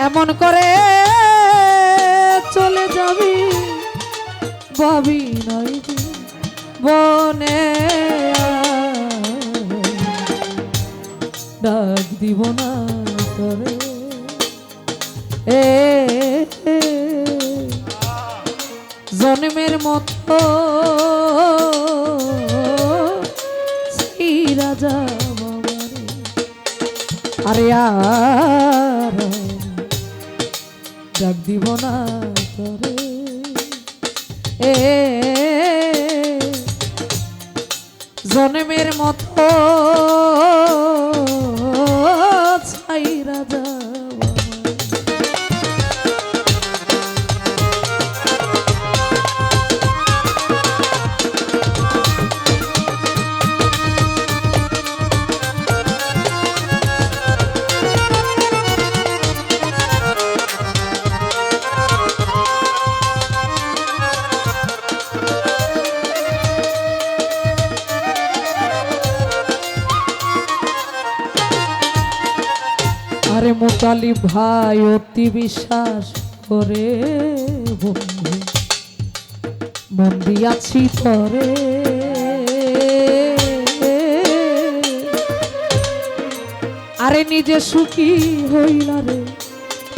এমন করে চলে যাবি ভাবি নয় বনে ডাক দিব না করে এ, জন্মের মতো আরে আর ডাক দিব না তরে। এ জন্মের মতো আরে মোটালি ভাই অতি বিশ্বাস করে বন্ধু। আছি তরে। আরে নিজে সুখী হইলা রে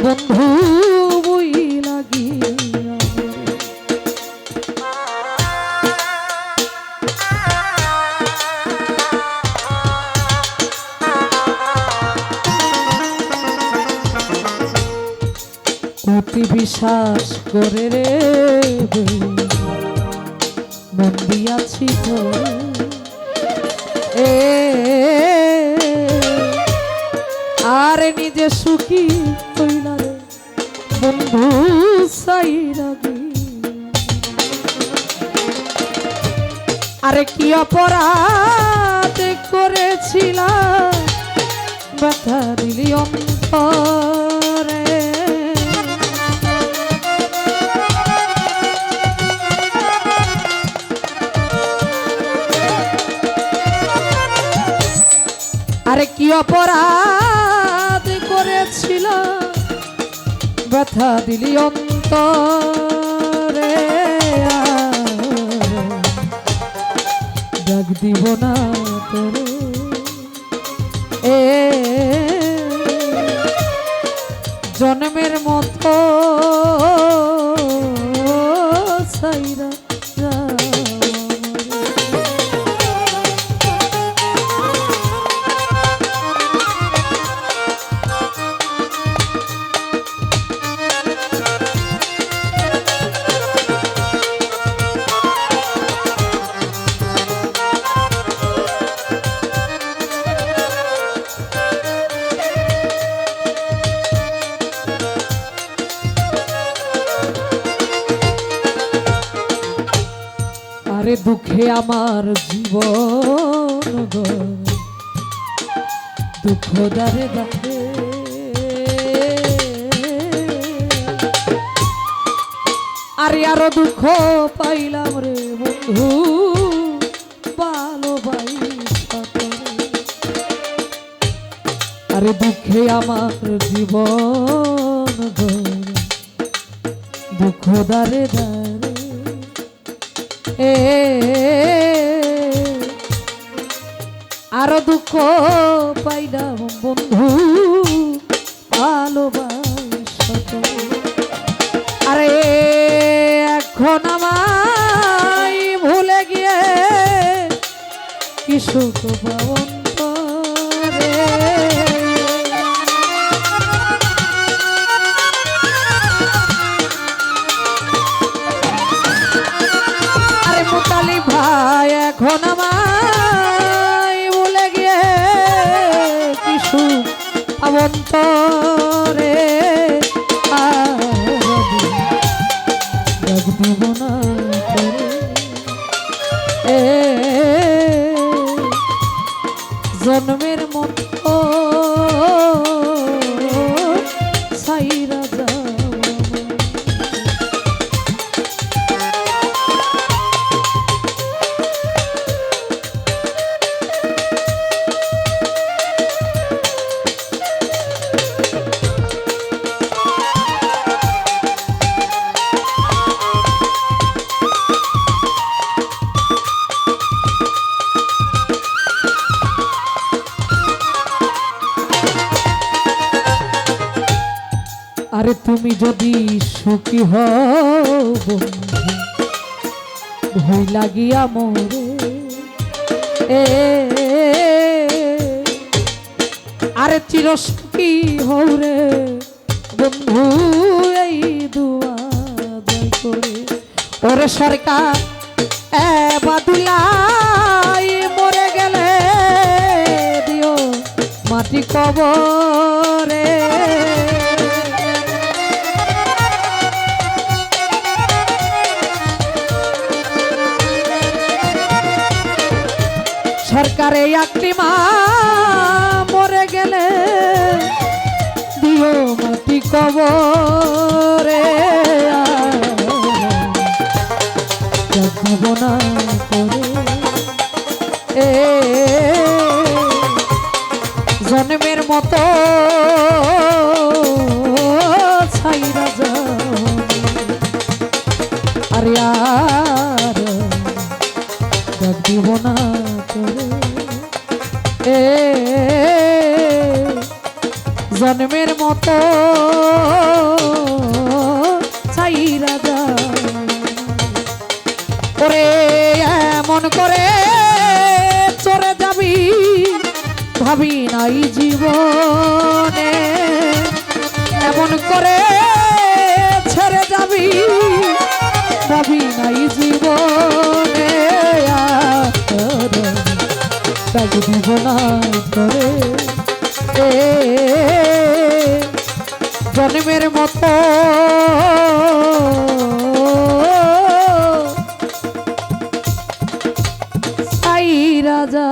বন্ধু। অতি বিশ্বাস করে রে মন দিয়াছি তো। এ, আর নিজে সুখী হইলা রে, বন্ধু সাইরা আরে কি অপরাধ করেছিলাম ব্যথা দিলি অন্তরে। অপরাধ করেছিল। ব্যথা দিলি অন্তরে ডাক দিব না তোরে। এ জন্মের আরে দুঃখে আমার জীবন দুঃখ দারে দারে আরে আরও দুঃখ পাইলাম রে বন্ধু। আরে দুঃখে আমার জীবন দুঃখ দারে আরও দুঃখ পাইলাম বন্ধু ভালোবাস। আরে এখন আমায় ভুলে গিয়ে কিছু তো পাবন অবন্তরে আরে তুমি যদি সুখী বন্ধু, ভয় লাগিয়া মোরে এ, আরে চির সুখী হও বন্ধু, এই দয় করে। ওরে সরকার, এ বাদুলাই মরে গেলে দিও মাটি কবরে। সরকারে একটি মা নাই জীবনে, এমন করে ছেড়ে যাবি, ভাবি নাই জীবনে দিব না করে জন্মের মতো রাজা